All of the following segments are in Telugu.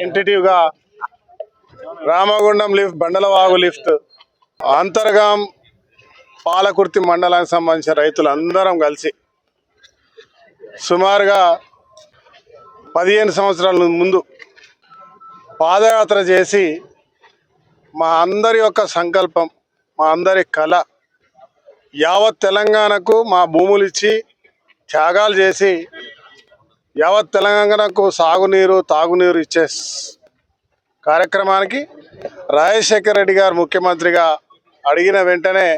ఇంటిటివ్గా రామగుండం లిఫ్ట్ బండలవాగు లిఫ్ట్ అంతర్గాం పాలకుర్తి మండలానికి సంబంధించిన రైతులందరం కలిసి సుమారుగా పదిహేను సంవత్సరాల ముందు పాదయాత్ర చేసి మా అందరి యొక్క సంకల్పం మా అందరి కళ యావత్ తెలంగాణకు మా భూములు ఇచ్చి త్యాగాలు చేసి యావత్ తెలంగాణకు సాగునీరు తాగునీరు ఇచ్చే కార్యక్రమానికి రాజశేఖర్ రెడ్డి గారు ముఖ్యమంత్రిగా అడిగిన వెంటనే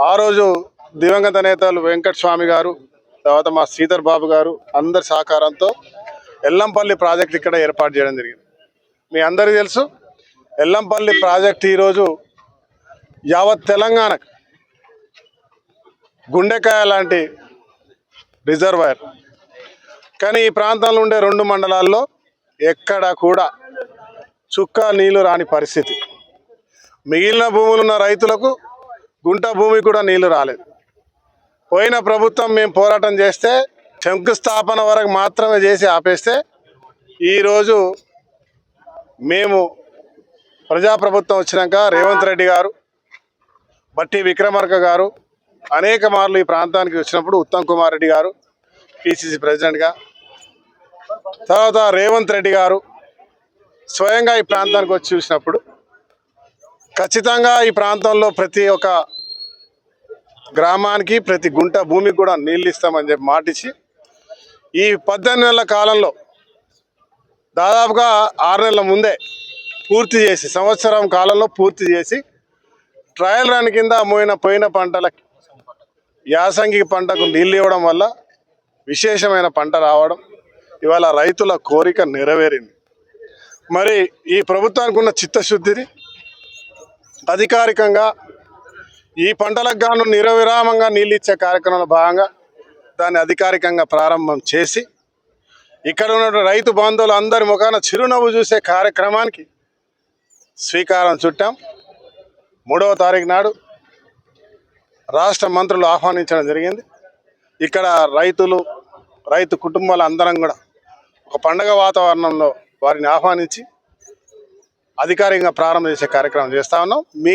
ఆ రోజు దివంగత నేతలు వెంకట స్వామి గారు తర్వాత మా శ్రీధర్ బాబు గారు అందరి సహకారంతో ఎల్లంపల్లి ప్రాజెక్ట్ ఇక్కడ ఏర్పాటు చేయడం జరిగింది. మీ అందరికీ తెలుసు ఎల్లంపల్లి ప్రాజెక్ట్ ఈరోజు యావత్ తెలంగాణకు గుండెకాయ లాంటి రిజర్వాయర్ కానీ ఈ ప్రాంతంలో ఉండే రెండు మండలాల్లో ఎక్కడ కూడా చుక్క నీళ్ళు రాని పరిస్థితి. మిగిలిన భూములు ఉన్న రైతులకు గుంట భూమి కూడా నీళ్ళు రాలేదు. పోయిన ప్రభుత్వం మేము పోరాటం చేస్తే శంకుస్థాపన వరకు మాత్రమే చేసి ఆపేస్తే ఈరోజు మేము ప్రజాప్రభుత్వం వచ్చినాక రేవంత్ రెడ్డి గారు బట్టి విక్రమార్క గారు అనేక మార్లు ఈ ప్రాంతానికి వచ్చినప్పుడు ఉత్తమ్ కుమార్ రెడ్డి గారు పిసిసి ప్రెసిడెంట్గా తర్వాత రేవంత్ రెడ్డి గారు స్వయంగా ఈ ప్రాంతానికి వచ్చి చూసినప్పుడు ఖచ్చితంగా ఈ ప్రాంతంలో ప్రతి ఒక్క గ్రామానికి ప్రతి గుంట భూమికి కూడా నీళ్ళు ఇస్తామని చెప్పి మాటిచ్చి ఈ పద్దెనిమిది నెలల కాలంలో దాదాపుగా ఆరు నెలల ముందే పూర్తి చేసి సంవత్సరం కాలంలో పూర్తి చేసి ట్రయల్ రన్ కింద మోయిన పోయిన పంటలకి యాసంగి పంటకు నీళ్ళు ఇవ్వడం వల్ల విశేషమైన పంట రావడం ఇవాళ రైతుల కోరిక నెరవేరింది. మరి ఈ ప్రభుత్వానికి ఉన్న చిత్తశుద్ధిని అధికారికంగా ఈ పంటలకు గాను నిరవిరామంగా నీళ్ళు ఇచ్చే కార్యక్రమంలో భాగంగా దాన్ని అధికారికంగా ప్రారంభం చేసి ఇక్కడ ఉన్న రైతు బంధువులు అందరి ముఖాన చిరునవ్వు చూసే కార్యక్రమానికి శ్రీకారం చుట్టాం. మూడవ తారీఖు నాడు రాష్ట్ర మంత్రులు ఆహ్వానించడం జరిగింది. ఇక్కడ రైతులు రైతు కుటుంబాల అందరం కూడా ఒక పండగ వాతావరణంలో వారిని ఆహ్వానించి అధికారికంగా ప్రారంభం చేసే కార్యక్రమం చేస్తా ఉన్నాం. మీ